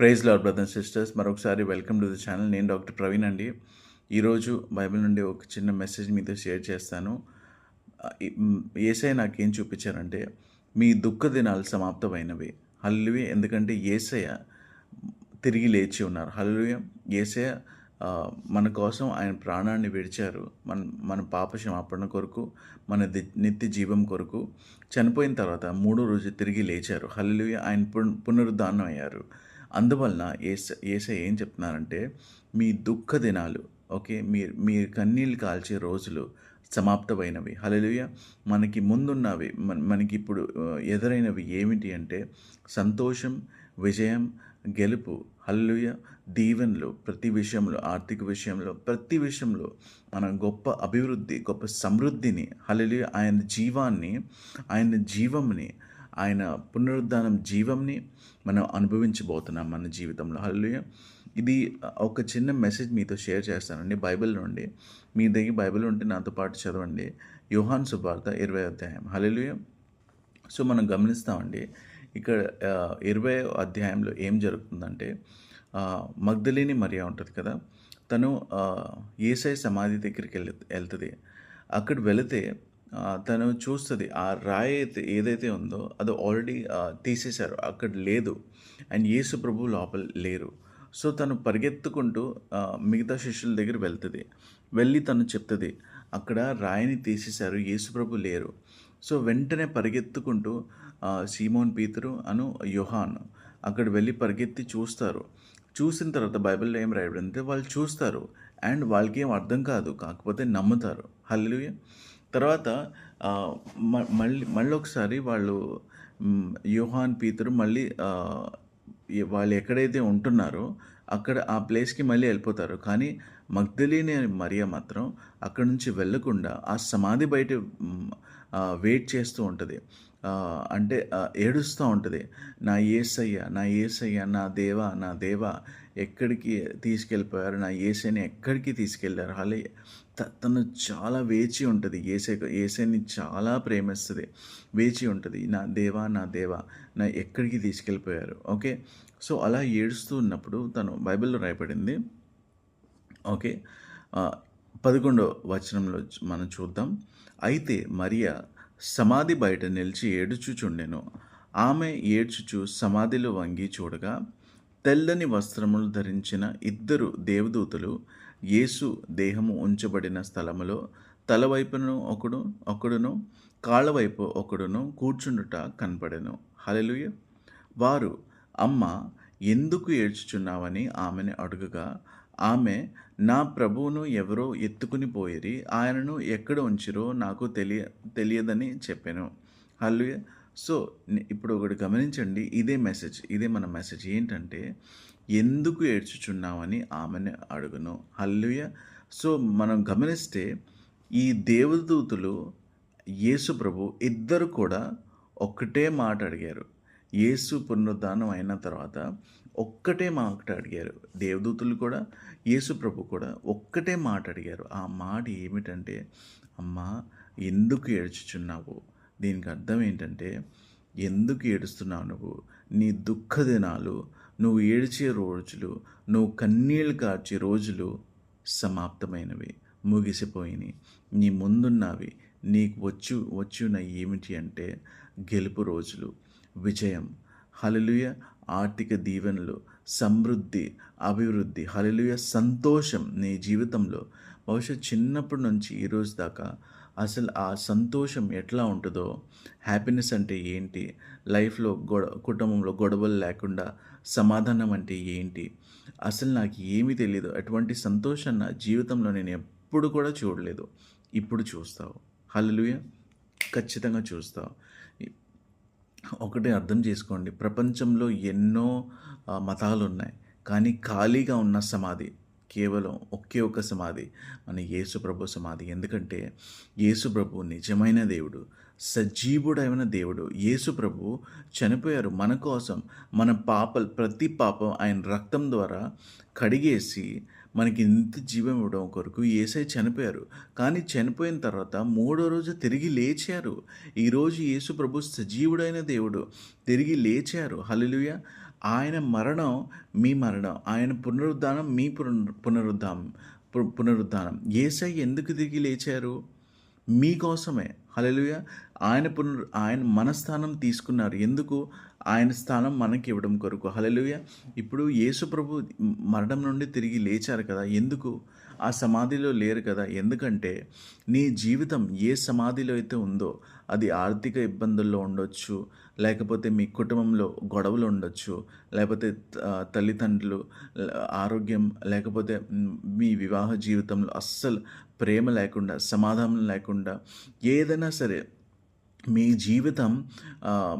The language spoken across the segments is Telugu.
Praise lord brother sisters. మరొకసారి వెల్కమ్ టు ది ఛానల్. నేను డాక్టర్ ప్రవీణ్ అండి. ఈరోజు బైబిల్ నుండి ఒక చిన్న మెసేజ్ మీతో షేర్ చేస్తాను. ఏసఐ నాకేం చూపించారంటే మీ దుఃఖ దినాలు సమాప్తమైనవి. హల్లువి ఎందుకంటే ఏసయ్య తిరిగి లేచి ఉన్నారు. హల్లుయ ఏసయ్య మన కోసం ఆయన ప్రాణాన్ని విడిచారు. మన మన పాప క్షమాపణ కొరకు మన ది- నిత్య జీవం కొరకు చనిపోయిన తర్వాత మూడో రోజు తిరిగి లేచారు. హల్లుయ ఆయన పున పునరుద్ధానం అయ్యారు అందువలన ఏస ఏస ఏం చెప్తున్నారంటే మీ దుఃఖ దినాలు ఓకే మీరు మీరు కన్నీళ్ళు కాల్చే రోజులు సమాప్తమైనవి. హలలుయ మనకి ముందున్నవి మన మనకి ఇప్పుడు ఎదురైనవి ఏమిటి అంటే సంతోషం విజయం గెలుపు. హల్లుయ దీవెనలు ప్రతి విషయంలో ఆర్థిక విషయంలో ప్రతి విషయంలో మన గొప్ప అభివృద్ధి గొప్ప సమృద్ధిని హలలుయ ఆయన జీవాన్ని ఆయన జీవంని ఆయన పునరుద్ధానం జీవంని మనం అనుభవించబోతున్నాం మన జీవితంలో. హల్లుయ ఇది ఒక చిన్న మెసేజ్ మీతో షేర్ చేస్తానండి. బైబిల్ నుండి. మీ దగ్గర బైబిల్ ఉంటే నాతో పాటు చదవండి. యోహాన్ సువార్త ఇరవై అధ్యాయం. హల్లెలూయా సో మనం గమనిస్తామండి. ఇక్కడ ఇరవై అధ్యాయంలో ఏం జరుగుతుందంటే ఆ, మగ్ధలేని మరియా ఉంటుంది కదా? తను ఏసై సమాధి దగ్గరికి వెళ్ వెళ్తుంది. అక్కడ వెళితే తను చూస్తుంది. ఆ రాయి అయితే ఏదైతే ఉందో అది ఆల్రెడీ తీసేశారు. అక్కడ లేదు. అండ్ యేసు ప్రభు లోపల లేరు. సో తను పరిగెత్తుకుంటూ మిగతా శిష్యుల దగ్గర వెళ్తుంది. వెళ్ళి తను చెప్తుంది అక్కడ రాయిని తీసేశారు. యేసుప్రభు లేరు. సో వెంటనే పరిగెత్తుకుంటూ సీమోన్ పీతరు అను యుహాన్ అక్కడ వెళ్ళి పరిగెత్తి చూస్తారు. చూసిన తర్వాత బైబిల్లో ఏం రాయబడిందంటే వాళ్ళు చూస్తారు. అండ్ వాళ్ళకి ఏం అర్థం కాదు. కాకపోతే నమ్ముతారు. హల్లుయ తర్వాత మ- మళ్ళీ మళ్ళీ ఒకసారి వాళ్ళు యూహాన్ పీతురు మళ్ళీ వాళ్ళు ఎక్కడైతే ఉంటున్నారో అక్కడ ఆ ప్లేస్కి మళ్ళీ వెళ్ళిపోతారు. కానీ మగ్ధలీని మరియా మరియ మాత్రం అక్కడ నుంచి వెళ్ళకుండా ఆ సమాధి బయట వెయిట్ చేస్తూ ఉంటుంది. అంటే ఏడుస్తూ ఉంటుంది. నా ఏసయ్య నా ఏసయ్య నా దేవా నా దేవా ఎక్కడికి తీసుకెళ్ళిపోయారు? నా ఏసైని ఎక్కడికి తీసుకెళ్ళారు? అలా తను చాలా వేచి ఉంటుంది. ఏసై ఏసైని చాలా ప్రేమిస్తుంది. వేచి ఉంటుంది. నా దేవా నా దేవా నా ఎక్కడికి తీసుకెళ్ళిపోయారు. ఓకే? సో అలా ఏడుస్తూ ఉన్నప్పుడు తను బైబిల్లో రాయబడింది. ఓకే? పదకొండో వచనంలో మనం చూద్దాం. అయితే మరియా సమాధి బయట నిలిచి ఏడుచుచుండెను. ఆమె ఏడ్చుచు సమాధిలో వంగి చూడగా తెల్లని వస్త్రములు ధరించిన ఇద్దరు దేవదూతలు యేసు దేహము ఉంచబడిన స్థలములో తల వైపును ఒకడు ఒకడును కాళ్ళవైపు ఒకడును కూర్చుండుట కనపడెను. హల్లెలూయ. వారు అమ్మ ఎందుకు ఏడ్చుచున్నావని ఆమెను అడుగగా ఆమె నా ప్రభువును ఎవరో ఎత్తుకుని పోయిరి ఆయనను ఎక్కడ ఉంచిరో నాకు తెలియ తెలియదని చెప్పాను. హల్లుయ సో ఇప్పుడు ఒకటి గమనించండి ఇదే మెసేజ్ ఇదే మన మెసేజ్ ఏంటంటే ఎందుకు ఏడ్చుచున్నావని ఆమెను అడుగును. హల్లుయ సో మనం గమనిస్తే ఈ దేవదూతులు యేసు ప్రభు ఇద్దరు కూడా ఒక్కటే మాట అడిగారు. యేసు పునరుద్ధానం అయిన తర్వాత ఒక్కటే మాట అడిగారు. దేవదూతులు కూడా యేసు ప్రభు కూడా ఒక్కటే మాట అడిగారు. ఆ మాట ఏమిటంటే అమ్మా ఎందుకు ఏడ్చుచున్నావు? దీనికి అర్థం ఏంటంటే ఎందుకు ఏడుస్తున్నావు నువ్వు? నీ దుఃఖ దినాలు నువ్వు ఏడ్చే రోజులు నువ్వు కన్నీళ్ళు కార్చే రోజులు సమాప్తమైనవి ముగిసిపోయినాయి నీ ముందున్నవి నీకు వచ్చు వచ్చిన ఏమిటి అంటే గెలుపు రోజులు విజయం. హలలుయ ఆర్థిక దీవెనలు సమృద్ధి అభివృద్ధి హలలుయ సంతోషం నీ జీవితంలో. బహుశా చిన్నప్పటి నుంచి ఈ రోజు దాకా అసలు ఆ సంతోషం ఎట్లా ఉంటుందో హ్యాపీనెస్ అంటే ఏంటి లైఫ్లో గొడ కుటుంబంలో గొడవలు లేకుండా సమాధానం అంటే ఏంటి? అసలు నాకు ఏమీ తెలియదు అటువంటి సంతోషం నా జీవితంలో నేను ఎప్పుడు కూడా చూడలేదు. ఇప్పుడు చూస్తావు. హలలుయ ఖచ్చితంగా చూస్తావు. ఒకటే అర్థం చేసుకోండి. ప్రపంచంలో ఎన్నో మతాలు ఉన్నాయి కానీ ఖాళీగా ఉన్న సమాధి కేవలం ఒకే ఒక సమాధి మన యేసు ప్రభు సమాధి. ఎందుకంటే యేసు ప్రభు నిజమైన దేవుడు. సజీవుడైన దేవుడు. యేసు ప్రభు చనిపోయారు. మన కోసం మన పాపలు ప్రతి పాపం ఆయన రక్తం ద్వారా కడిగేసి మనకి ఇంత జీవం ఇవ్వడం కొరకు ఏసై చనిపోయారు. కానీ చనిపోయిన తర్వాత మూడో రోజు తిరిగి లేచారు. ఈరోజు యేసు ప్రభు సజీవుడైన దేవుడు. తిరిగి లేచారు. హలలుయ ఆయన మరణం మీ మరణం. ఆయన పునరుద్ధానం మీ పునరు పునరుద్ధానం. పు- పునరుద్ధానం. ఏసై ఎందుకు తిరిగి లేచారు? మీకోసమే. హలలుయ ఆయన పునరు ఆయన మన స్థానం తీసుకున్నారు. ఎందుకు? ఆయన స్థానం మనకి ఇవ్వడం కొరకు. హలలుయ ఇప్పుడు యేసు ప్రభు మరణం నుండి తిరిగి లేచారు కదా. ఎందుకు? ఆ సమాధిలో లేరు కదా. ఎందుకంటే నీ జీవితం ఏ సమాధిలో అయితే ఉందో అది ఆర్థిక ఇబ్బందుల్లో ఉండొచ్చు లేకపోతే మీ కుటుంబంలో గొడవలు ఉండొచ్చు లేకపోతే తల్లిదండ్రులు ఆరోగ్యం లేకపోతే మీ వివాహ జీవితంలో అస్సలు ప్రేమ లేకుండా సమాధానం లేకుండా ఏదైనా సరే మీ జీవితం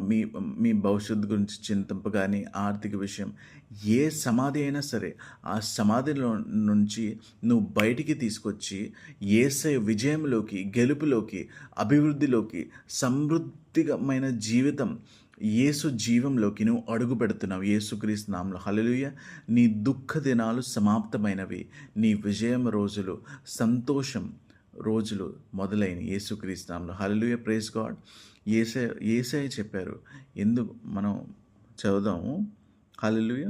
మీ మీ భవిష్యత్తు గురించి చింతింపు కానీ ఆర్థిక విషయం ఏ సమాధి అయినా సరే ఆ సమాధిలో నుంచి నువ్వు బయటికి తీసుకొచ్చి ఏసై విజయంలోకి గెలుపులోకి అభివృద్ధిలోకి సమృద్ధిమైన జీవితం యేసు జీవంలోకి నువ్వు అడుగు పెడుతున్నావు యేసుక్రీస్తు నామంలో. హలలుయ నీ దుఃఖ దినాలు సమాప్తమైనవి. నీ విజయం రోజులు సంతోషం రోజులు మొదలైన యేసుక్రీస్తునామంలో హలలుయ ప్రేస్ గాడ్. ఏసే ఏసే చెప్పారు. ఎందుకు మనం చదుదాము హాలెలుయ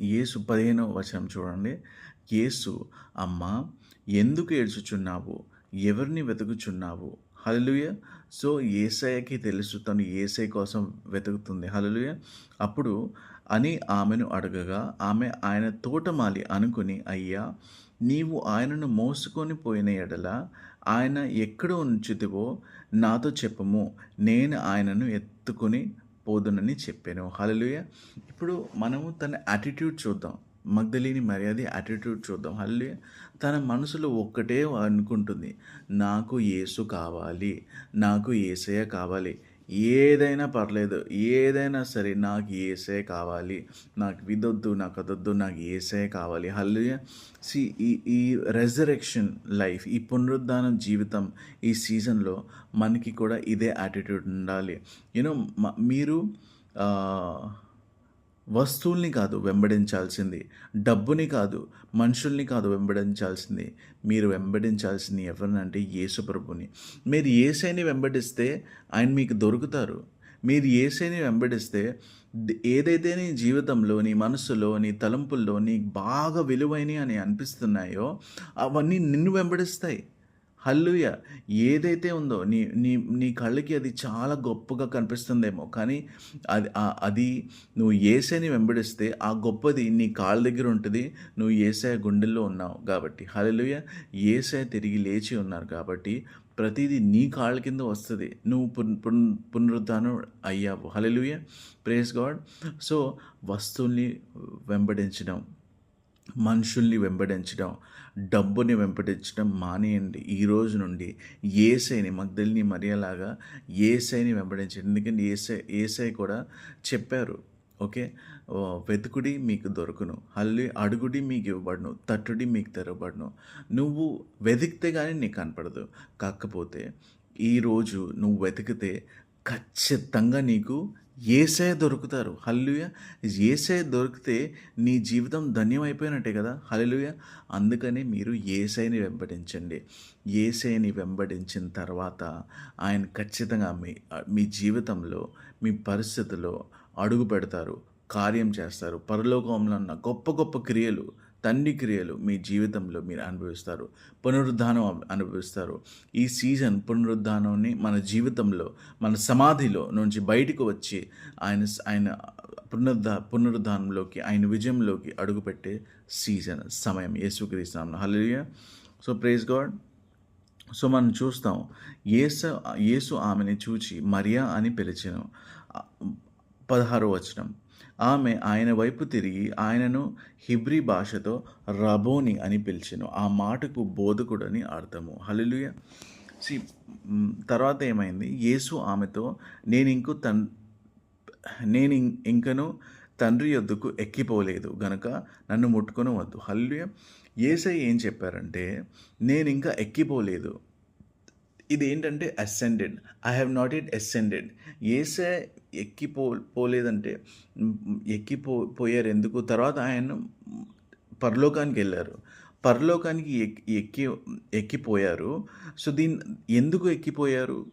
యేసు పదిహేనవ వచనం చూడండి. యేసు అమ్మ ఎందుకు ఏడ్చుచున్నావు? ఎవరిని వెతుకుచున్నావు? హలలుయ సో ఏసయ్యకి తెలుసు తను ఏసై కోసం వెతుకుతుంది. హలలుయ అప్పుడు అని ఆమెను అడగగా ఆమె ఆయన తోటమాలి అనుకుని అయ్యా నీవు ఆయనను మోసుకొని పోయిన ఎడల ఆయన ఎక్కడ ఉంచుతివో నాతో చెప్పము. నేను ఆయనను ఎత్తుకొని పోదునని చెప్పాను. హలలుయ ఇప్పుడు మనము తన యాటిట్యూడ్ చూద్దాం. మగ్ధలేని మర్యాద యాటిట్యూడ్ చూద్దాం. హల్లు తన మనసులో ఒక్కటే అనుకుంటుంది. నాకు ఏసు కావాలి. నాకు ఏసయ కావాలి. ఏదైనా పర్లేదు ఏదైనా సరే నాకు ఏసే కావాలి. నాకు విదొద్దు నాకు అదొద్దు నాకు ఏసే కావాలి. హల్లుయ సి ఈ ఈ రెజరెక్షన్ లైఫ్ ఈ పునరుద్ధానం జీవితం ఈ సీజన్లో మనకి కూడా ఇదే యాటిట్యూడ్ ఉండాలి. యూనో మీరు వస్తువుల్ని కాదు వెంబడించాల్సింది. డబ్బుని కాదు మనుషుల్ని కాదు వెంబడించాల్సింది. మీరు వెంబడించాల్సింది ఎవరినంటే యేసుప్రభుని మీరు ఏసైని వెంబడిస్తే ఆయన మీకు దొరుకుతారు. మీరు ఏసైని వెంబడిస్తే ఏదైతే నీ జీవితంలో నీ మనసులో నీ తలంపుల్లో నీకు బాగా విలువైనవి అని అనిపిస్తున్నాయో అవన్నీ నిన్ను వెంబడిస్తాయి. హల్లుయ ఏదైతే ఉందో నీ నీ నీ కళ్ళకి అది చాలా గొప్పగా కనిపిస్తుందేమో. కానీ అది అది నువ్వు ఏసైని వెంబడిస్తే ఆ గొప్పది నీ కాళ్ళ దగ్గర ఉంటుంది. నువ్వు ఏసఐ గుండెల్లో ఉన్నావు కాబట్టి. హల్లుయ ఏసఐ తిరిగి లేచి ఉన్నారు కాబట్టి ప్రతిదీ నీ కాళ్ళ కింద వస్తుంది. నువ్వు పున్ పునరుద్ధానం అయ్యావు. హలలుయ ప్రేస్ గాడ్. సో వస్తువుల్ని వెంబడించడం మనుషుల్ని వెంబడించడం డబ్బుని వెంపడించడం మానేయండి. ఈ రోజు నుండి ఏసైని మగ్ధల్ని మరియలాగా ఏసైని వెంబడించండి. ఎందుకంటే ఏసై ఏసై కూడా చెప్పారు ఓకే? వెతుకుడి మీకు దొరకను. హల్లి అడుగుడి మీకు ఇవ్వబడును. తట్టుడి మీకు తెరవబడును. నువ్వు వెతికితే కానీ నీకు కనపడదు. కాకపోతే ఈరోజు నువ్వు వెతికితే ఖచ్చితంగా నీకు ఏసే దొరుకుతారు. హల్లుయ ఏసే దొరికితే నీ జీవితం ధన్యమైపోయినట్టే కదా. హల్లుయ అందుకని మీరు ఏసైని వెంబడించండి. ఏసైని వెంబడించిన తర్వాత ఆయన ఖచ్చితంగా మీ మీ జీవితంలో మీ పరిస్థితిలో అడుగు పెడతారు. కార్యం చేస్తారు. పరలోకంలో ఉన్న గొప్ప గొప్ప క్రియలు తండ్రి క్రియలు మీ జీవితంలో మీరు అనుభవిస్తారు. పునరుద్ధానం అనుభవిస్తారు. ఈ సీజన్ పునరుద్ధానాన్ని మన జీవితంలో మన సమాధిలో నుంచి బయటకు వచ్చి ఆయన ఆయన పునరుద్ధా పునరుద్ధానంలోకి ఆయన విజయంలోకి అడుగుపెట్టే సీజన్ సమయం. యేసుక్రీస్తున్నాం hello so praise God. So మనం చూస్తాం యేసు యేసు ఆమెని చూచి మరియా అని పిలిచాను. పదహారో వచనం. ఆమె ఆయన వైపు తిరిగి ఆయనను హిబ్రీ భాషతో రబోని అని పిలిచెను. ఆ మాటకు బోధకుడని అర్థము. హలలుయ సి తర్వాత ఏమైంది? యేసు ఆమెతో నేను ఇంకో తన్ నేను ఇంకను తండ్రి యొద్దకు ఎక్కిపోలేదు. గనక నన్ను ముట్టుకొని వద్దు. హల్లుయ ఏసై ఏం చెప్పారంటే నేను ఇంకా ఎక్కిపోలేదు. ఇది ఏంటంటే ascended. I have not it ascended. ఏసై ఎక్కిపో పోలేదంటే ఎక్కిపో పోయారు ఎందుకు తర్వాత ఆయన పరలోకానికి వెళ్ళారు పరలోకానికి ఎక్కి ఎక్కి ఎక్కిపోయారు. సో దీని ఎందుకు ఎక్కిపోయారు?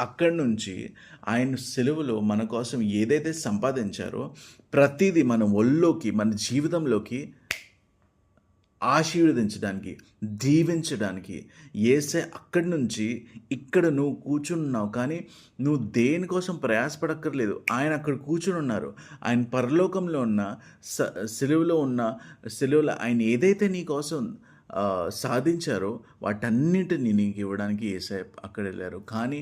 అక్కడి నుంచి ఆయన సెలవులో మన కోసం ఏదైతే సంపాదించారో ప్రతిదీ మన ఒళ్ళోకి మన జీవితంలోకి ఆశీర్వదించడానికి దీవించడానికి. ఏసే అక్కడి నుంచి ఇక్కడ నువ్వు కూర్చున్నావు కానీ నువ్వు దేనికోసం ప్రయాసపడక్కర్లేదు. ఆయన అక్కడ కూర్చుని ఉన్నారు. ఆయన పరలోకంలో ఉన్న స సెలవులో ఉన్న సెలవులో ఆయన ఏదైతే నీ కోసం సాధించారో వాటన్నిటిని నీకు ఇవ్వడానికి ఏసై అక్కడ వెళ్ళారు. కానీ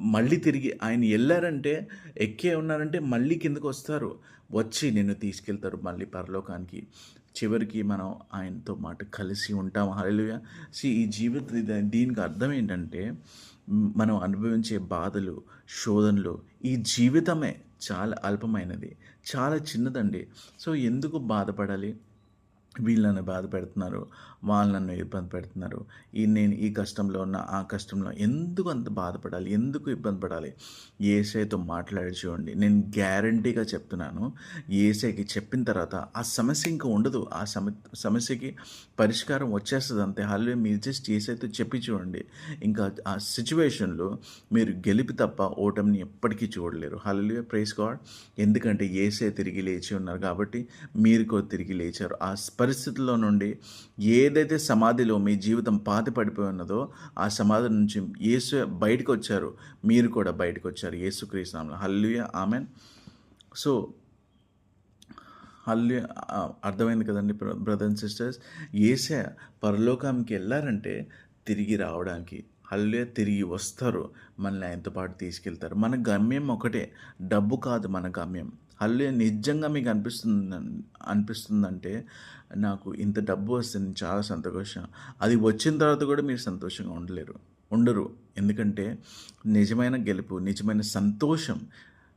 మళ్ళీ తిరిగి ఆయన వెళ్ళారంటే ఎక్కే ఉన్నారంటే మళ్ళీ కిందకు వస్తారు. వచ్చి నిన్ను తీసుకెళ్తారు మళ్ళీ పరలోకానికి. చివరికి మనం ఆయనతో మాట కలిసి ఉంటాం. హల్లెలూయా. సి ఈ జీవిత దీనికి అర్థం ఏంటంటే మనం అనుభవించే బాధలు శోధనలు ఈ జీవితమే చాలా అల్పమైనది. చాలా చిన్నదండి. సో ఎందుకు బాధపడాలి? వీళ్ళు నన్ను బాధ పెడుతున్నారు వాళ్ళు నన్ను ఇబ్బంది పెడుతున్నారు. ఈ నేను ఈ కష్టంలో ఉన్న ఆ కష్టంలో ఎందుకు అంత బాధపడాలి ఎందుకు ఇబ్బంది పడాలి? ఏసైతో మాట్లాడి చూడండి. నేను గ్యారంటీగా చెప్తున్నాను ఏసైకి చెప్పిన తర్వాత ఆ సమస్య ఇంకా ఉండదు. ఆ సమ సమస్యకి పరిష్కారం వచ్చేస్తుంది అంతే. హాల్లో మీరు జస్ట్ ఏసైతో చెప్పి చూడండి. ఇంకా ఆ సిచ్యువేషన్లో మీరు గెలిపి తప్ప ఓటమిని ఎప్పటికీ చూడలేరు. Hello praise God. ఎందుకంటే ఏసై తిరిగి లేచి ఉన్నారు కాబట్టి మీరు కూడా తిరిగి లేచారు. ఆ పరిస్థితుల్లో నుండి ఏదైతే సమాధిలో మీ జీవితం పాతి పడిపోయి ఉన్నదో ఆ సమాధి నుంచి యేసు బయటకు వచ్చారు మీరు కూడా బయటకు వచ్చారు యేసు హల్లుయ ఆమెన్. సో హల్లు అర్థమైంది కదండి బ్రదర్ అండ్ సిస్టర్స్? ఏసే పరలోకానికి వెళ్ళారంటే తిరిగి రావడానికి హల్లుయ తిరిగి వస్తారు. మనల్ని ఆయనతో పాటు తీసుకెళ్తారు. మన గమ్యం ఒకటే. డబ్బు కాదు మన గమ్యం. హల్లుయ నిజంగా మీకు అనిపిస్తుంది అనిపిస్తుందంటే నాకు ఇంత డబ్బు వస్తుంది చాలా సంతోషం. అది వచ్చిన తర్వాత కూడా మీరు సంతోషంగా ఉండలేరు. ఉండరు. ఎందుకంటే నిజమైన గెలుపు నిజమైన సంతోషం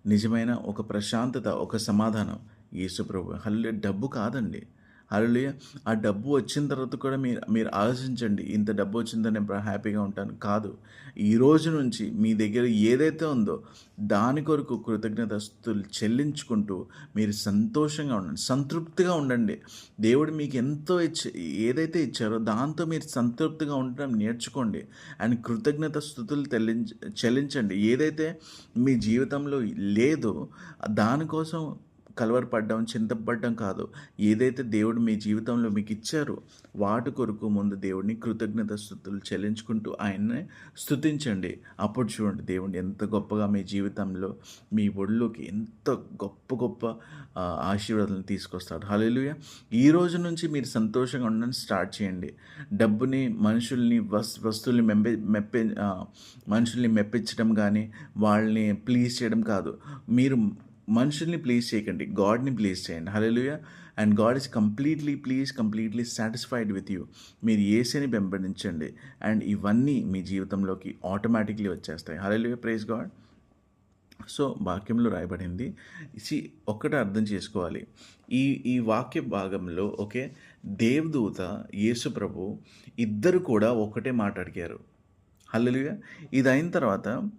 నిజమైన ఒక ప్రశాంతత ఒక సమాధానం. యేసుప్రభు హల్లే డబ్బు కాదండి. హల్లు ఆ డబ్బు వచ్చిన తర్వాత కూడా మీరు మీరు ఆలోచించండి. ఇంత డబ్బు వచ్చిందని నేను హ్యాపీగా ఉంటాను. కాదు. ఈ రోజు నుంచి మీ దగ్గర ఏదైతే ఉందో దాని కొరకు కృతజ్ఞతస్తులు చెల్లించుకుంటూ మీరు సంతోషంగా ఉండండి. సంతృప్తిగా ఉండండి. దేవుడు మీకు ఎంతో ఇచ్చి ఏదైతే ఇచ్చారో దాంతో మీరు సంతృప్తిగా ఉండడం నేర్చుకోండి. అండ్ కృతజ్ఞత స్థుతులు చెల్లించండి. ఏదైతే మీ జీవితంలో లేదో దానికోసం కలవరపడ్డం చింతపడ్డం కాదు. ఏదైతే దేవుడు మీ జీవితంలో మీకు ఇచ్చారో వాటి కొరకు ముందు దేవుడిని కృతజ్ఞత స్థుతులు చెల్లించుకుంటూ ఆయన్ని స్థుతించండి అప్పుడు చూడండి దేవుడు ఎంత గొప్పగా మీ జీవితంలో మీ ఒళ్ళోకి ఎంత గొప్ప గొప్ప ఆశీర్వాదాలను తీసుకొస్తాడు. హల్లెలూయ. ఈ రోజు నుంచి మీరు సంతోషంగా ఉండడం స్టార్ట్ చేయండి. డబ్బుని మనుషుల్ని వస్ వస్తువుల్ని మెంపే మెప్పి మనుషుల్ని మెప్పించడం కానీ వాళ్ళని ప్లీజ్ చేయడం కాదు. మీరు మనుషుల్ని ప్లీజ్ చేయకండి. గాడ్ని ప్లీజ్ చేయండి. హలోయ and God is completely please completely satisfied with you మీరు ఏసీని పెంపొందించండి అండ్ ఇవన్నీ మీ జీవితంలోకి ఆటోమేటిక్లీ వచ్చేస్తాయి. హలోయ ప్రైజ్ గాడ్ సో వాక్యంలో రాయబడింది. సి ఒక్కటే అర్థం చేసుకోవాలి. ఈ ఈ వాక్య భాగంలో ఓకే దేవదూత యేసు ప్రభు ఇద్దరు కూడా ఒకటే మాట అడిగారు. హల్లుగా ఇది అయిన తర్వాత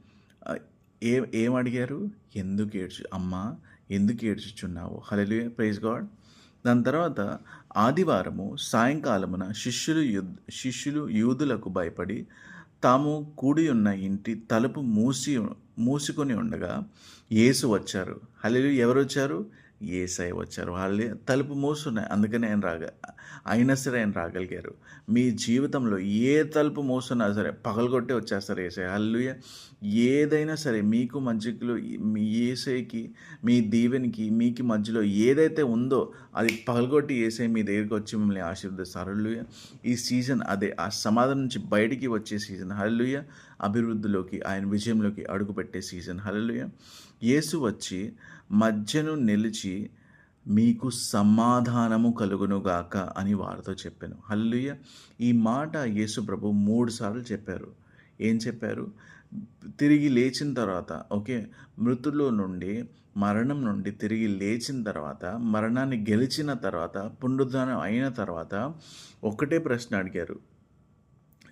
ఏ ఏం అడిగారు? ఎందుకు ఏడ్చు అమ్మా ఎందుకు ఏడ్చుచున్నావు? హల్లెలూయా ప్రైజ్ గాడ్. దాని తర్వాత ఆదివారము సాయంకాలమున శిష్యులు యుద్ శిష్యులు యూదులకు భయపడి తాము కూడి ఉన్న ఇంటి తలుపు మూసి మూసుకొని ఉండగా యేసు వచ్చారు. హల్లెలూ ఎవరు వచ్చారు? ఏసై వచ్చారు. వాళ్ళే తలుపు మూసున్నాయి. అందుకనే ఆయన రాగ అయినా సరే ఆయన రాగలిగారు. మీ జీవితంలో ఏ తలుపు మూసున్నా సరే పగలగొట్టే వచ్చేస్తారు ఏసై. హల్లుయ ఏదైనా సరే మీకు మధ్యలో మీ ఏసైకి మీ దీవెనికి మీకు మధ్యలో ఏదైతే ఉందో అది పగలగొట్టి ఏసై మీ దగ్గరికి వచ్చి మిమ్మల్ని ఆశీర్వదిస్తారు. హల్లుయ ఈ సీజన్ అదే ఆ సమాధానం నుంచి బయటికి వచ్చే సీజన్. హల్లుయ అభివృద్ధిలోకి ఆయన విజయంలోకి అడుగుపెట్టే సీజన్. హల్లుయ యేసు వచ్చి మధ్యను నిలిచి మీకు సమాధానము కలుగునుగాక అని వారితో చెప్పాను. హల్లుయ ఈ మాట యేసు ప్రభు మూడు సార్లు చెప్పారు. ఏం చెప్పారు? తిరిగి లేచిన తర్వాత ఓకే మృతుల్లో నుండి మరణం నుండి తిరిగి లేచిన తర్వాత మరణాన్ని గెలిచిన తర్వాత పునరుద్ధానం అయిన తర్వాత ఒకటే ప్రశ్న అడిగారు.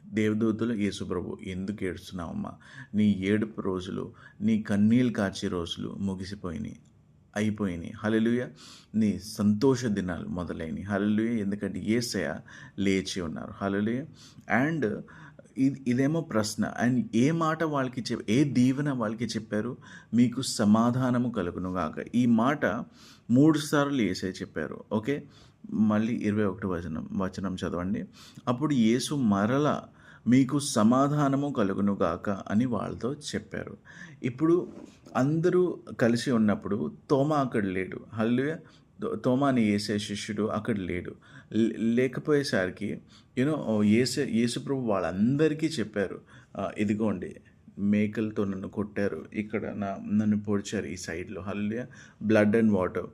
దేవదూతులు యేసుప్రభు ఎందుకు ఏడుస్తున్నావమ్మా? నీ ఏడుపు రోజులు నీ కన్నీళ్ళు కాచే రోజులు ముగిసిపోయినాయి. అయిపోయినాయి. హలలుయ నీ సంతోష దినాలు మొదలైనవి హలలుయ ఎందుకంటే ఏసయ లేచి ఉన్నారు. హలలుయ అండ్ ఇది ఇదేమో ప్రశ్న. అండ్ ఏ మాట వాళ్ళకి చెప్ ఏ దీవెన వాళ్ళకి చెప్పారు? మీకు సమాధానము కలుగునుగాక ఈ మాట మూడు సార్లు ఏసే చెప్పారు. ఓకే? మళ్ళీ ఇరవై ఒకటి వచనం వచనం చదవండి. అప్పుడు యేసు మరల మీకు సమాధానము కలుగును గాక అని వాళ్ళతో చెప్పారు. ఇప్పుడు అందరూ కలిసి ఉన్నప్పుడు తోమా అక్కడ లేడు. హల్లుయ తోమాని వేసే శిష్యుడు అక్కడ లేడు. లేకపోయేసరికి యూనో ఏసే యేసుప్రభు వాళ్ళందరికీ చెప్పారు ఇదిగోండి మేకలతో నన్ను కొట్టారు. ఇక్కడ నా నన్ను పొడిచారు ఈ సైడ్లో. Hallelujah blood and water.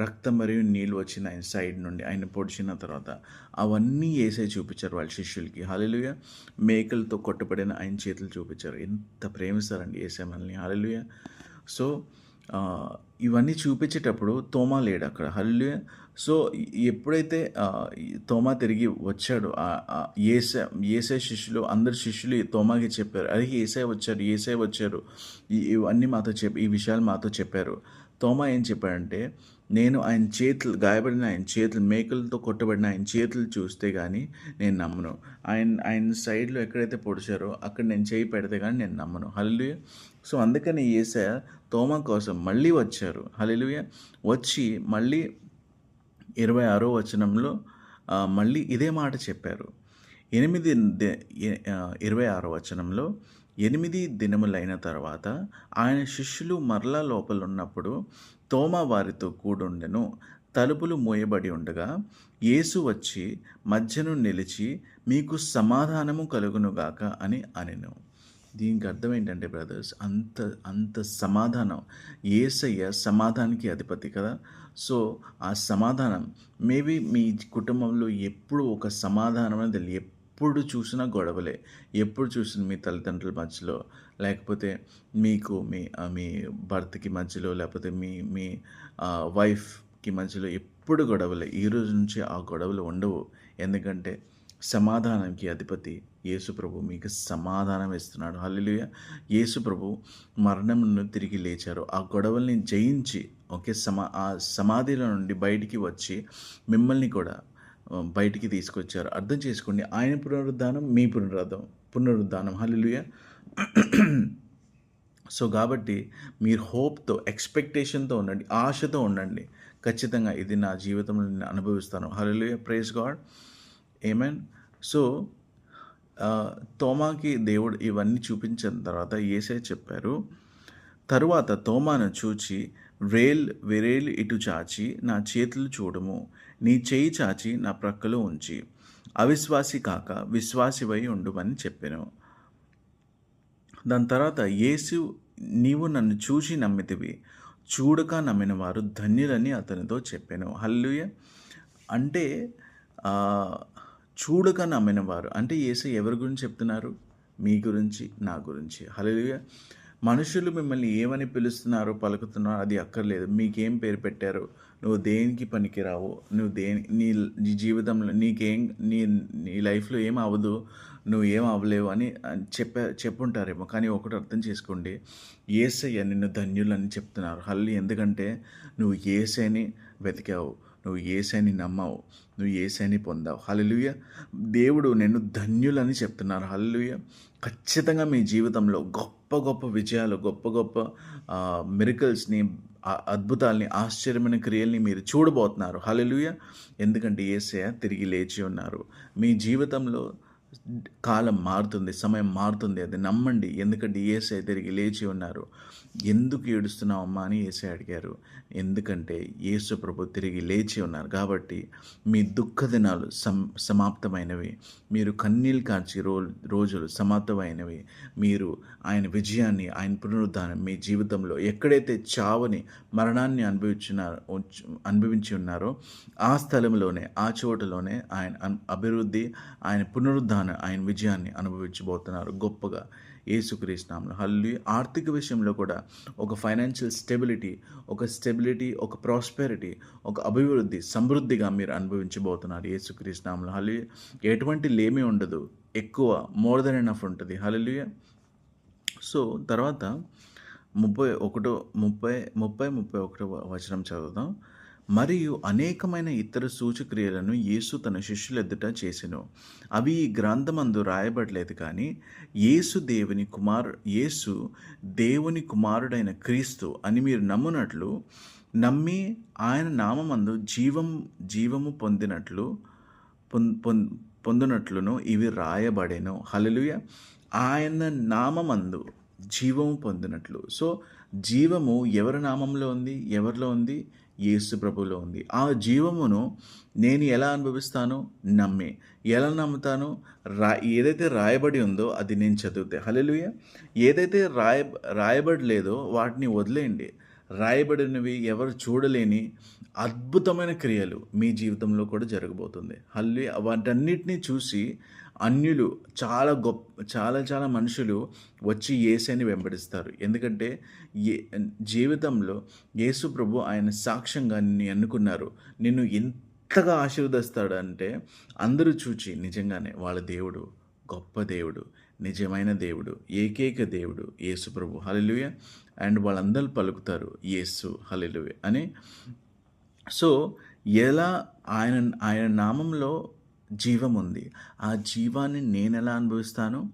రక్తం మరియు నీళ్ళు వచ్చిన ఆయన సైడ్ నుండి ఆయన పొడిచిన తర్వాత అవన్నీ వేసే చూపించారు వాళ్ళ శిష్యులకి. హలలుయ మేకలతో కొట్టబడిన ఆయన చేతులు చూపించారు. ఎంత ప్రేమిస్తారండి వేసే మనల్ని. హలలుయ సో ఇవన్నీ చూపించేటప్పుడు తోమా లేడు అక్కడ. హల్లుయ సో ఎప్పుడైతే తోమా తిరిగి వచ్చాడు ఏసే ఏసే శిష్యులు అందరు శిష్యులు తోమాకి చెప్పారు. అరే ఏసే వచ్చారు ఏసే వచ్చారు. ఇవన్నీ మాతో చెప్పి ఈ విషయాలు మాతో చెప్పారు. తోమా ఏం చెప్పాడంటే నేను ఆయన చేతులు గాయపడిన ఆయన చేతులు మేకలతో కొట్టబడిన ఆయన చేతులు చూస్తే కానీ నేను నమ్మను. ఆయన ఆయన సైడ్లో ఎక్కడైతే పొడిచారో అక్కడ నేను చేయి పెడితే కానీ నేను నమ్మను. హల్లెలూయా. సో అందుకని ఏసా తోమా కోసం మళ్ళీ వచ్చారు. హల్లెలూయా. వచ్చి మళ్ళీ ఇరవై ఆరో వచనంలో మళ్ళీ ఇదే మాట చెప్పారు. ఎనిమిది ఇరవై ఆరో వచనంలో ఎనిమిది దినములైన తర్వాత ఆయన శిష్యులు మరలా లోపలున్నప్పుడు తోమ తోమా వారితో కూడుండెను. తలుపులు మూయబడి ఉండగా యేసు వచ్చి మధ్యను నిలిచి మీకు సమాధానము కలుగునుగాక అని అనెను. దీనికి అర్థం ఏంటంటే బ్రదర్స్ అంత అంత సమాధానం. ఏసయ్య సమాధానానికి అధిపతి కదా. సో ఆ సమాధానం మేబీ మీ కుటుంబంలో ఎప్పుడు ఒక సమాధానం అనేది ఎప్పుడు చూసినా గొడవలే. ఎప్పుడు చూసినా మీ తల్లిదండ్రుల మధ్యలో లేకపోతే మీకు మీ మీ భర్తకి మధ్యలో లేకపోతే మీ మీ వైఫ్కి మధ్యలో ఎప్పుడు గొడవలే. ఈ రోజు నుంచి ఆ గొడవలు ఉండవు. ఎందుకంటే సమాధానంకి అధిపతి యేసుప్రభు మీకు సమాధానం ఇస్తున్నాడు. హల్లెలూయా. యేసుప్రభు మరణంను తిరిగి లేచారు. ఆ గొడవల్ని జయించి ఓకే సమా ఆ సమాధిలో నుండి బయటికి వచ్చి మిమ్మల్ని కూడా బయటికి తీసుకొచ్చారు. అర్థం చేసుకోండి. ఆయన పునరుద్ధానం మీ పునరుద్ధం పునరుద్ధానం. హల్లెలూయా సో కాబట్టి మీరు హోప్తో ఎక్స్పెక్టేషన్తో ఉండండి. ఆశతో ఉండండి. ఖచ్చితంగా ఇది నా జీవితంలో నేను అనుభవిస్తాను. Hallelujah praise God amen so తోమాకి దేవుడు ఇవన్నీ చూపించిన తర్వాత ఏసే చెప్పారు తరువాత తోమాను చూచి వేల్ వెరేలు ఇటు చాచి నా చేతులు చూడము. నీ చేయి చాచి నా ప్రక్కలో ఉంచి అవిశ్వాసి కాక విశ్వాసివై ఉండుమని చెప్పాను. దాని తర్వాత యేసు నీవు నన్ను చూసి నమ్మితివి చూడక నమ్మిన వారు ధన్యులని అతనితో చెప్పాను. హల్లుయ అంటే చూడక నమ్మిన వారు అంటే యేసు ఎవరి గురించి చెప్తున్నారు? మీ గురించి నా గురించి. హల్లుయ మనుషులు మిమ్మల్ని ఏమని పిలుస్తున్నారో పలుకుతున్నారో అది అక్కర్లేదు. మీకేం పేరు పెట్టారు? నువ్వు దేనికి పనికిరావు? నువ్వు దేని నీ నీ జీవితంలో నీకేం నీ నీ లైఫ్లో ఏం అవ్వదు నువ్వు ఏం అవ్వలేవు అని చెప్పే చెప్పుంటారేమో. కానీ ఒకటి అర్థం చేసుకోండి. ఏసయ్య నిన్ను ధన్యులని చెప్తున్నారు. హల్లి ఎందుకంటే నువ్వు ఏసైని వెతికావు. నువ్వు ఏసైని నమ్మావు. నువ్వు ఏసైని పొందావు. హలలుయ దేవుడు నిన్ను ధన్యులని చెప్తున్నారు. హల్లెలూయ. ఖచ్చితంగా మీ జీవితంలో గొప్ప గొప్ప విజయాలు గొప్ప గొప్ప మిరికల్స్ని అద్భుతాల్ని ఆశ్చర్యమైన క్రియల్ని మీరు చూడబోతున్నారు. హలలుయ ఎందుకంటే ఏసయ తిరిగి లేచి ఉన్నారు. మీ జీవితంలో కాలం మారుతుంది సమయం మారుతుంది. అది నమ్మండి. ఎందుకంటే ఏసై తిరిగి లేచి ఉన్నారు. ఎందుకు ఏడుస్తున్నావు అమ్మా అని ఏసై అడిగారు. ఎందుకంటే యేసు ప్రభు తిరిగి లేచి ఉన్నారు. కాబట్టి మీ దుఃఖ దినాలు సం సమాప్తమైనవి. మీరు కన్నీళ్ళు కాచి రో రోజులు సమాప్తమైనవి. మీరు ఆయన విజయాన్ని ఆయన పునరుద్ధానం మీ జీవితంలో ఎక్కడైతే చావని మరణాన్ని అనుభవించున్నారు అనుభవించి ఉన్నారో ఆ స్థలంలోనే ఆ చోటలోనే ఆయన అభివృద్ధి ఆయన పునరుద్ధానం ఆయన విజయాన్ని అనుభవించబోతున్నారు గొప్పగా ఏసుక్రీస్తునామలు హల్లి ఆర్థిక విషయంలో కూడా ఒక ఫైనాన్షియల్ స్టెబిలిటీ ఒక స్టెబిలిటీ ఒక ప్రాస్పెరిటీ ఒక అభివృద్ధి సమృద్ధిగా మీరు అనుభవించబోతున్నారు ఏసుక్రీస్తునామలు హల్లి ఎటువంటి లేమి ఉండదు ఎక్కువ మోర్ దెన్ ఎనఫ్ ఉంటుంది. హల్లెలూయా. సో తర్వాత ముప్పై ఒకటో ముప్పై ముప్పై ముప్పై ఒకటో వచనం చదువుదాం. మరియు అనేకమైన ఇతర సూచక్రియలను యేసు తన శిష్యులెదుట చేసెను. అవి ఈ గ్రంథమందు రాయబడలేదు కానీ యేసు దేవుని కుమార్ యేసు దేవుని కుమారుడైన క్రీస్తు అని మీరు నమ్మునట్లు నమ్మి ఆయన నామమందు జీవం జీవము పొందినట్లు పొం- పొం- పొందినట్లును ఇవి రాయబడెను. హలలుయ ఆయన నామమందు జీవము పొందినట్లు. సో జీవము ఎవరి నామంలో ఉంది? ఎవరిలో ఉంది? యేసు ప్రభులో ఉంది. ఆ జీవమును నేను ఎలా అనుభవిస్తాను నమ్మి. ఎలా నమ్ముతాను రా ఏదైతే రాయబడి ఉందో అది నేను చదివితే. హల్లెలూయా! ఏదైతే రాయ రాయబడలేదో వాటిని వదిలేయండి. రాయబడినవి ఎవరు చూడలేని అద్భుతమైన క్రియలు మీ జీవితంలో కూడా జరగబోతుంది. హల్లి వాటన్నిటిని చూసి అన్యులు చాలా గొప్ప చాలా చాలా మనుషులు వచ్చి ఏసైని వెంబడిస్తారు. ఎందుకంటే ఏ జీవితంలో యేసు ప్రభు ఆయన సాక్ష్యంగా నిన్ను ఎన్నుకున్నారు. నిన్ను ఎంతగా ఆశీర్వదిస్తాడంటే అందరూ చూచి నిజంగానే వాళ్ళ దేవుడు గొప్ప దేవుడు. నిజమైన దేవుడు ఏకైక దేవుడు యేసు ప్రభు. హలెలుయ అండ్ వాళ్ళందరూ పలుకుతారు యేసు హలెలుయ అని. సో ఎలా ఆయన ఆయన నామంలో జీవం ఉంది? ఆ జీవాన్ని నేను ఎలా అనుభవిస్తాను?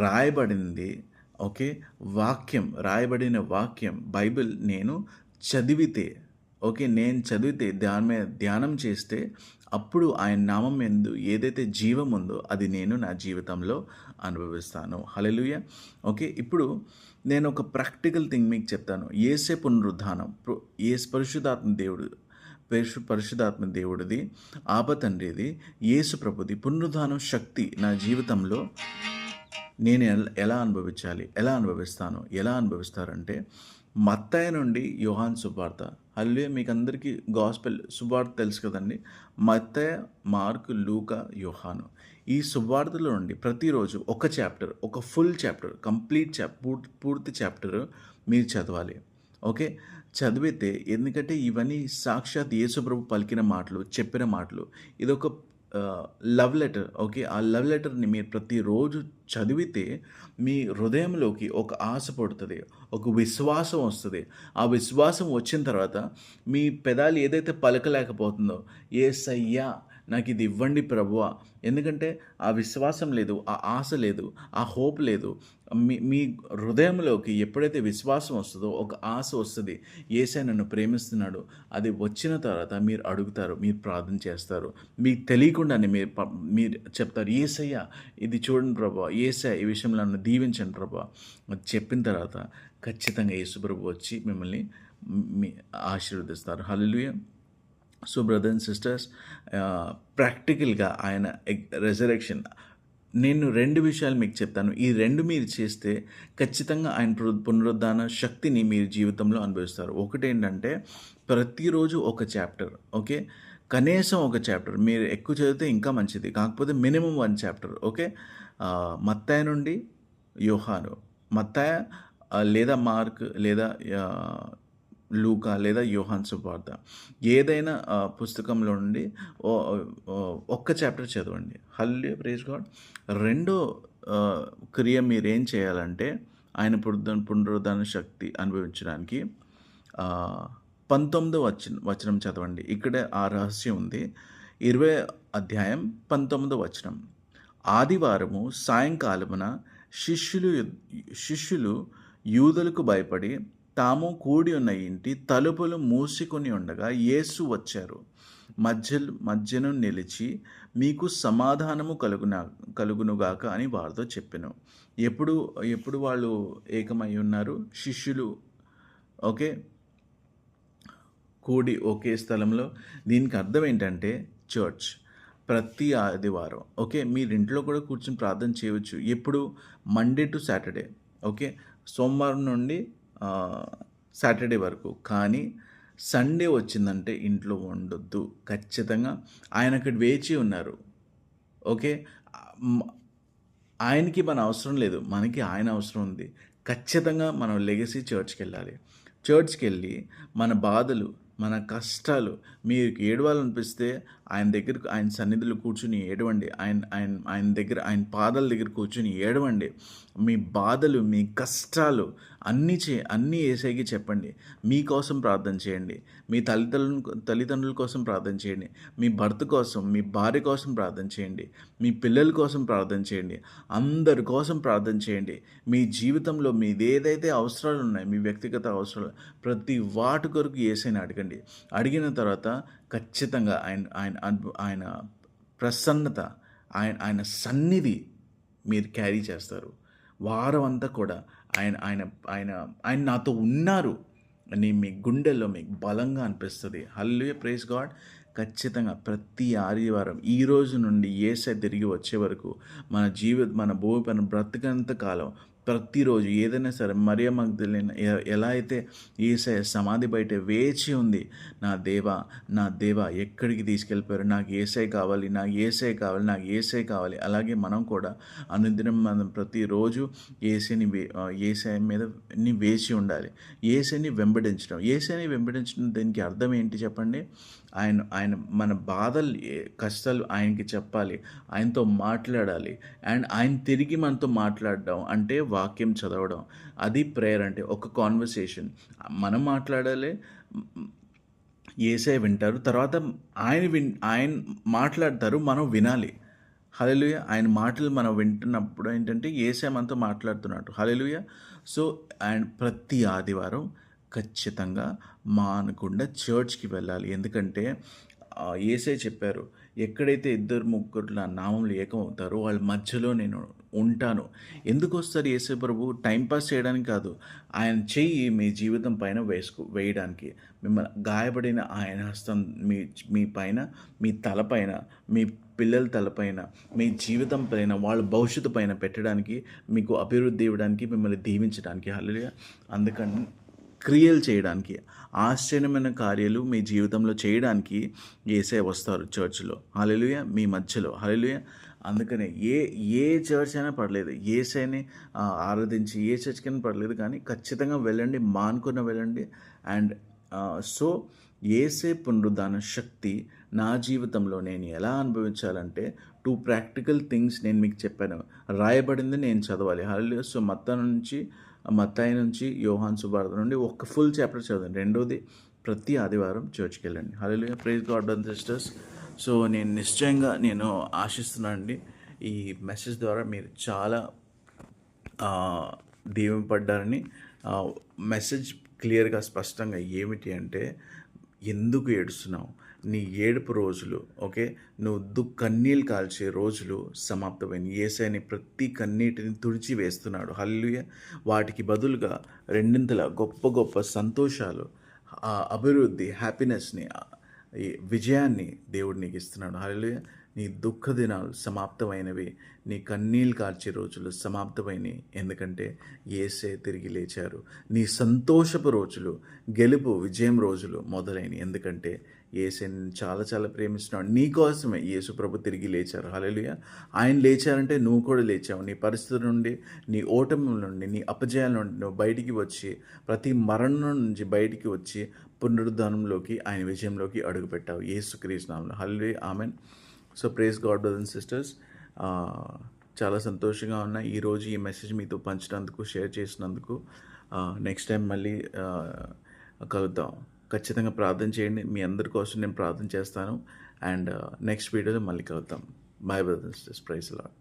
రాయబడింది ఓకే వాక్యం రాయబడిన వాక్యం బైబిల్ నేను చదివితే ఓకే నేను చదివితే దాని మీద ధ్యానం చేస్తే అప్పుడు ఆయన నామం ఎందు ఏదైతే జీవం ఉందో అది నేను నా జీవితంలో అనుభవిస్తాను. హలలుయ ఓకే ఇప్పుడు నేను ఒక ప్రాక్టికల్ థింగ్ మీకు చెప్తాను. ఏసే పునరుద్ధానం. ఏ ఏసు పరిశుధాత్మ దేవుడు పరిశు పరిశుధాత్మ దేవుడిది ఆపతండ్రిది యేసు ప్రభుది పునరుద్ధానం శక్తి నా జీవితంలో నేను ఎలా అనుభవించాలి ఎలా అనుభవిస్తాను ఎలా అనుభవిస్తారంటే మత్తాయ నుండి యోహాన్ సువార్త అల్లే మీకు అందరికీ గాస్పెల్ సువార్త తెలుసు కదండి. మత్తయ మార్క్ లూక యోహాను. ఈ సువార్తలో నుండి ప్రతిరోజు ఒక చాప్టర్ ఒక ఫుల్ చాప్టర్ కంప్లీట్ చాప్ పూర్తి పూర్తి చాప్టర్ మీరు చదవాలి. ఓకే? చదివితే ఎందుకంటే ఇవన్నీ సాక్షాత్ యేసుప్రభు పలికిన మాటలు చెప్పిన మాటలు. ఇదొక లవ్ లెటర్ ఓకే? ఆ లవ్ లెటర్ని మీరు ప్రతిరోజు చదివితే మీ హృదయంలోకి ఒక ఆశ పడుతుంది ఒక విశ్వాసం వస్తుంది. ఆ విశ్వాసం వచ్చిన తర్వాత మీ పెదాలు ఏదైతే పలకలేకపోతుందో ఏ సయ్యా నాకు ఇది ఇవ్వండి ప్రభువ. ఎందుకంటే ఆ విశ్వాసం లేదు ఆ ఆశ లేదు ఆ హోప్ లేదు. మీ మీ హృదయంలోకి ఎప్పుడైతే విశ్వాసం వస్తుందో ఒక ఆశ వస్తుంది ఏసై నన్ను ప్రేమిస్తున్నాడు అది వచ్చిన తర్వాత మీరు అడుగుతారు మీరు ప్రార్థన చేస్తారు. మీకు తెలియకుండానే మీరు మీరు చెప్తారు ఏసయ్య ఇది చూడండి ప్రభా ఏసయ్య ఈ విషయంలో నన్ను దీవించండి ప్రభా అది చెప్పిన తర్వాత ఖచ్చితంగా యేసు ప్రభు వచ్చి మిమ్మల్ని మీ ఆశీర్వదిస్తారు. Hallelujah. So brother and sisters ప్రాక్టికల్గా ఆయన రెజరెక్షన్ నేను రెండు విషయాలు మీకు చెప్తాను. ఈ రెండు మీరు చేస్తే ఖచ్చితంగా ఆయన పునరుద్ధాన శక్తిని మీరు జీవితంలో అనుభవిస్తారు. ఒకటి ఏంటంటే ప్రతిరోజు ఒక చాప్టర్ ఓకే? కనీసం ఒక చాప్టర్ మీరు ఎక్కువ చదివితే ఇంకా మంచిది. కాకపోతే మినిమం వన్ చాప్టర్ ఓకే? మత్తాయ నుండి యోహాను. మత్తాయ లేదా మార్క్ లేదా లూకా లేదా యోహాన్ సువార్త. ఏదైనా పుస్తకంలో నుండి ఒక్క చాప్టర్ చదవండి. హల్లే ప్రేజ్ గాడ్. రెండో క్రియ మీరు ఏం చేయాలంటే ఆయన పునరుద్ధ పునరుద్ధాన శక్తి అనుభవించడానికి పంతొమ్మిదో వచన వచనం చదవండి. ఇక్కడే ఆ రహస్యం ఉంది. ఇరవై అధ్యాయం పంతొమ్మిదో వచనం. ఆదివారము సాయంకాలమున శిష్యులు శిష్యులు యూదులకు భయపడి తాము కూడి ఉన్న ఇంటి తలుపులు మూసుకొని ఉండగా యేసు వచ్చారు. మధ్య మధ్యను నిలిచి మీకు సమాధానము కలుగున కలుగునుగాక అని వారితో చెప్పాను. ఎప్పుడు ఎప్పుడు వాళ్ళు ఏకమై ఉన్నారు? శిష్యులు ఓకే? కూడి ఒకే స్థలంలో. దీనికి అర్థం ఏంటంటే చర్చ్ ప్రతి ఆదివారం ఓకే? మీరు ఇంట్లో కూడా కూర్చొని ప్రార్థన చేయవచ్చు. ఎప్పుడు? Monday to Saturday okay? సోమవారం నుండి సాటర్డే వరకు. కానీ సండే వచ్చిందంటే ఇంట్లో ఉండొద్దు ఖచ్చితంగా ఆయన అక్కడ వేచి ఉన్నారు. ఓకే? ఆయనకి మన అవసరం లేదు. మనకి ఆయన అవసరం ఉంది. ఖచ్చితంగా మనం లెగసీ చర్చ్కి వెళ్ళాలి చర్చ్కి వెళ్ళి మన బాధలు మన కష్టాలు మీకు ఏడవాలనిపిస్తే ఆయన దగ్గర ఆయన సన్నిధిలో కూర్చుని ఏడవండి. ఆయన ఆయన ఆయన దగ్గర ఆయన పాదాల దగ్గర కూర్చుని ఏడవండి. మీ బాధలు మీ కష్టాలు అన్నీ చే అన్నీ ఏసైకి చెప్పండి. మీకోసం ప్రార్థన చేయండి. మీ తల్లిదండ్రుల తల్లిదండ్రుల కోసం ప్రార్థన చేయండి. మీ భర్త కోసం మీ భార్య కోసం ప్రార్థన చేయండి. మీ పిల్లల కోసం ప్రార్థన చేయండి. అందరి కోసం ప్రార్థన చేయండి. మీ జీవితంలో మీది ఏదైతే అవసరాలు ఉన్నాయి మీ వ్యక్తిగత అవసరాలు ప్రతి వాటి కొరకు ఏసైని అడగండి. అడిగిన తర్వాత ఖచ్చితంగా ఆయన ఆయన ఆయన ప్రసన్నత ఆయన ఆయన సన్నిధి మీరు క్యారీ చేస్తారు. వారం అంతా కూడా ఆయన ఆయన ఆయన ఆయన నాతో ఉన్నారు అని మీ గుండెల్లో మీకు బలంగా అనిపిస్తుంది. హల్లు ప్రేస్ గాడ్. ఖచ్చితంగా ప్రతి ఆదివారం ఈ రోజు నుండి ఏసై తిరిగి వచ్చే వరకు మన జీవిత మన భూమి పైన బ్రతకంత కాలం ప్రతిరోజు ఏదైనా సరే మరియ మగ్ధులైన ఎలా అయితే ఈసే సమాధి బయట వేచి ఉంది నా దేవా నా దేవా ఎక్కడికి తీసుకెళ్ళిపోయారు? నాకు ఏసై కావాలి నాకు ఏసై కావాలి నాకు ఏసై కావాలి. అలాగే మనం కూడా అనుదినం మనం ప్రతిరోజు ఏసైని వే ఏసై మీద ని వేచి ఉండాలి. ఏసైని వెంబడించడం. ఏసైని వెంబడించడం దీనికి అర్థం ఏంటి చెప్పండి? ఆయన ఆయన మన బాధలు కష్టాలు ఆయనకి చెప్పాలి ఆయనతో మాట్లాడాలి. అండ్ ఆయన తిరిగి మనతో మాట్లాడడం అంటే వాక్యం చదవడం. అది ప్రేయర్ అంటే ఒక కాన్వర్సేషన్. మనం మాట్లాడాలి ఏసే వింటారు. తర్వాత ఆయన విన్ ఆయన మాట్లాడతారు మనం వినాలి. హలలుయ ఆయన మాటలు మనం వింటున్నప్పుడు ఏంటంటే ఏసే మనతో మాట్లాడుతున్నట్టు హలలుయ సో అండ్ ప్రతి ఆదివారం ఖచ్చితంగా మానకుండా చర్చ్కి వెళ్ళాలి. ఎందుకంటే ఏసే చెప్పారు ఎక్కడైతే ఇద్దరు ముగ్గురు నా నామంలో ఏకమవుతారో వాళ్ళ మధ్యలో నేను ఉంటాను. ఎందుకు వస్తారు ఏసై ప్రభు? టైంపాస్ చేయడానికి కాదు. ఆయన చెయ్యి మీ జీవితం పైన వేసుకు వేయడానికి. మిమ్మల్ని గాయపడిన ఆయన హస్తం మీ మీ పైన మీ తలపైన మీ పిల్లల తలపైన మీ జీవితం పైన వాళ్ళ భవిష్యత్తు పైన పెట్టడానికి మీకు అభివృద్ధి ఇవ్వడానికి మిమ్మల్ని దీవించడానికి. హల్లెలూయ. అందుకని క్రియలు చేయడానికి ఆశ్చర్యమైన కార్యాలు మీ జీవితంలో చేయడానికి ఏసే వస్తారు చర్చ్లో. హలలుయ మీ మధ్యలో. హలలుయ అందుకనే ఏ ఏ చర్చ్ అయినా పర్లేదు. ఏసైని ఆరాధించి ఏ చర్చ్కైనా పర్లేదు కానీ ఖచ్చితంగా వెళ్ళండి మానుకున్న వెళ్ళండి. అండ్ సో ఏసే పునరుద్ధాన శక్తి నా జీవితంలో నేను ఎలా అనుభవించాలంటే టూ ప్రాక్టికల్ థింగ్స్ నేను మీకు చెప్పాను. రాయబడింది నేను చదవాలి. హల్లెలూయా. సో మత్త నుంచి మత్తాయి నుంచి యోహాన్ సుభారత నుండి ఒక ఫుల్ చాప్టర్ చదవండి. రెండోది ప్రతి ఆదివారం చర్చ్కి వెళ్ళండి. Hello praise God and sisters so నేను నిశ్చయంగా నేను ఆశిస్తున్నాను అండి ఈ మెసేజ్ ద్వారా మీరు చాలా దీవింపడ్డారని మెసేజ్ క్లియర్గా స్పష్టంగా ఏమిటి అంటే ఎందుకు ఏడుస్తున్నావు? నీ ఏడుపు రోజులు ఓకే? నువ్వు దు కన్నీళ్ళు కాల్చే రోజులు సమాప్తమైన ఏసైని ప్రతి కన్నీటిని తుడిచి వేస్తున్నాడు. హల్లుయ వాటికి బదులుగా రెండింతల గొప్ప గొప్ప సంతోషాలు ఆ అభివృద్ధి హ్యాపీనెస్ని విజయాన్ని దేవుడు నీకు ఇస్తున్నాడు. హల్లుయ నీ దుఃఖ దినాలు సమాప్తమైనవి. నీ కన్నీళ్ళు కార్చే రోజులు సమాప్తమైనవి ఎందుకంటే ఏసే తిరిగి లేచారు. నీ సంతోషపు రోజులు గెలుపు విజయం రోజులు మొదలైనవి ఎందుకంటే ఏసే చాలా చాలా ప్రేమిస్తున్నాడు. నీ కోసమే యేసు ప్రభు తిరిగి లేచారు. హల్లెలూయ. ఆయన లేచారంటే నువ్వు కూడా లేచావు. నీ పరిస్థితుల నుండి నీ ఓటమి నుండి నీ అపజయాల నుండి నువ్వు బయటికి వచ్చి ప్రతి మరణం నుంచి బయటికి వచ్చి పునరుద్ధానంలోకి ఆయన విజయంలోకి అడుగుపెట్టావు. యేసు క్రీస్తునామంలో hallelujah amen. So praise God brother and sisters. చాలా సంతోషంగా ఉన్నాయి ఈరోజు ఈ మెసేజ్ మీతో పంచినందుకు షేర్ చేసినందుకు నెక్స్ట్ టైం మళ్ళీ కలుద్దాం. ఖచ్చితంగా ప్రార్థన చేయండి. మీ అందరి కోసం నేను ప్రార్థన చేస్తాను. అండ్ uh, నెక్స్ట్ వీడియోలో మళ్ళీ కలుద్దాం. Bye brothers sisters praise Lord